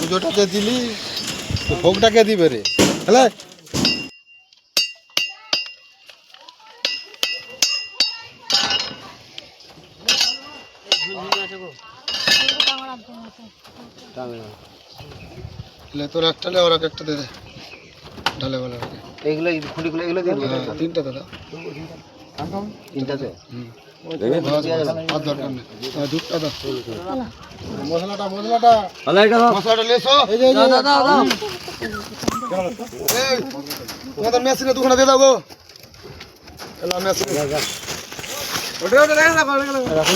পুজোটাকে দিলি ভোগটাকে দিবে রে? হ্যালো? তোর একটা লে ওর একটা দে দে। ঢালে বলে এইগুলো খুঁটিগুলো এগুলো দেবো। হ্যাঁ তিনটা দাদা তিনটাতে আর দরকার মেশিনে দুখানা দিয়ে দাও গো। মেশিনে। ওটা ওটা দেখা রাখো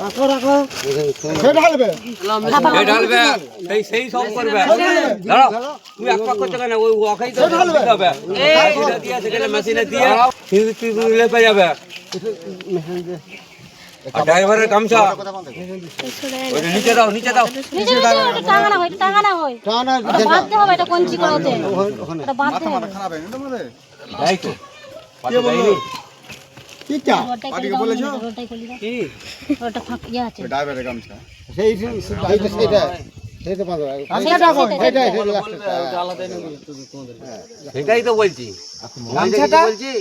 রাখো রাখো। সেটা ঢালবে? এই ঢালবে? সেই সেই সব করবে। তুমি এক পাক ওই মেশিনে দিয়ে তুই যাবে। ড্রাইভারের গামছা। নিচে দাও নিচে দাও। নিচে নিচে ওটা টাঙানো হয় টাঙানো হয়। টানা বাঁধতে হবে এটা কঞ্চি করাতে ওটা বাঁধতে হবে। খারাপ হয়ে গেল তোমাদের তাই তো। কে বলল? কি চা? রোডটাই করে দাও না, রোডটাই করে দাও। কি? রোডটা ফাঁক ইয়ে আছে। ড্রাইভারের গামছা। সেই সেইটা সেটাই তো বলছি বলছি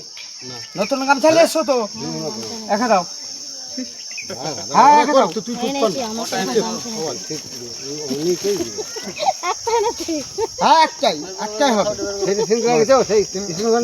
নতুন গামছা নিয়ে এসো তো একা দাও হ্যাঁ হ্যাঁ একটাই একটাই হবে সেই সিঙ্গল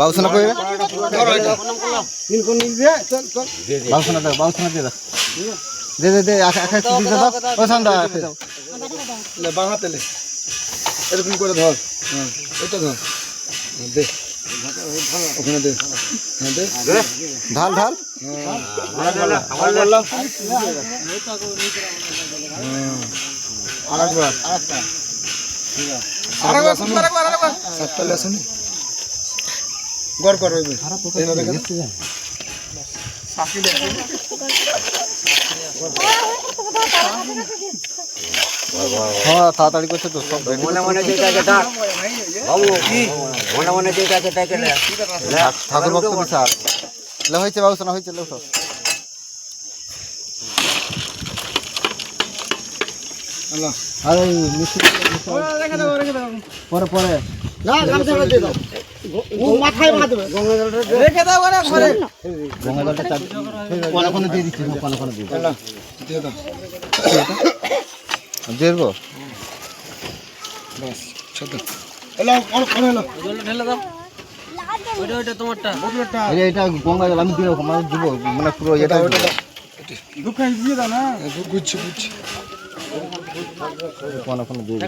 বাউসনা কই? তিন কোন নিয়ে দে চল চল বাউসনা দে বাউসনা দে দে দে দে আখা আখা তুই দাও। ও সান্দা দাও। লে বাঁ হাতে লে। এরকম করে ধর। হ্যাঁ এটা ধর। হ্যাঁ, দে। ওখানে দে। হ্যাঁ দে। ঢাল ঢাল। বললাম আরেকবার। আরেকবার। আরেকবার আরেকবার। সাতটা লেসন গড় এইভাবে কেন হ্যাঁ তাড়াতাড়ি করছে তো সব মনে মনে যেটাকে ডাক। বাবু মনে মনে যেটাকে ডাকে লে ঠাকুর ভক্ত বিশাল লে হয়েছে বাউসনা হয়েছে লে সব আরে মিষ্টি পরে পরে না দিয়ে দাও। মাথায় বাঁধবে রেখে দাও ওরা ঘরে। গঙ্গা জলটা চাপ কোনে কোনে দিয়ে দিচ্ছি কোনে কোনে দিয়ে আল্লাহ দিয়ে দাও। দিয়ে দেবো বাস ছোট এলো আর কোন এলো বোতলটা এই এটা গঙ্গা জল আমি দিয়ে মানে দিব মানে পুরো এটা দুখান দিয়ে দাও না। গুচ্ছি গুচ্ছি দিয়ে।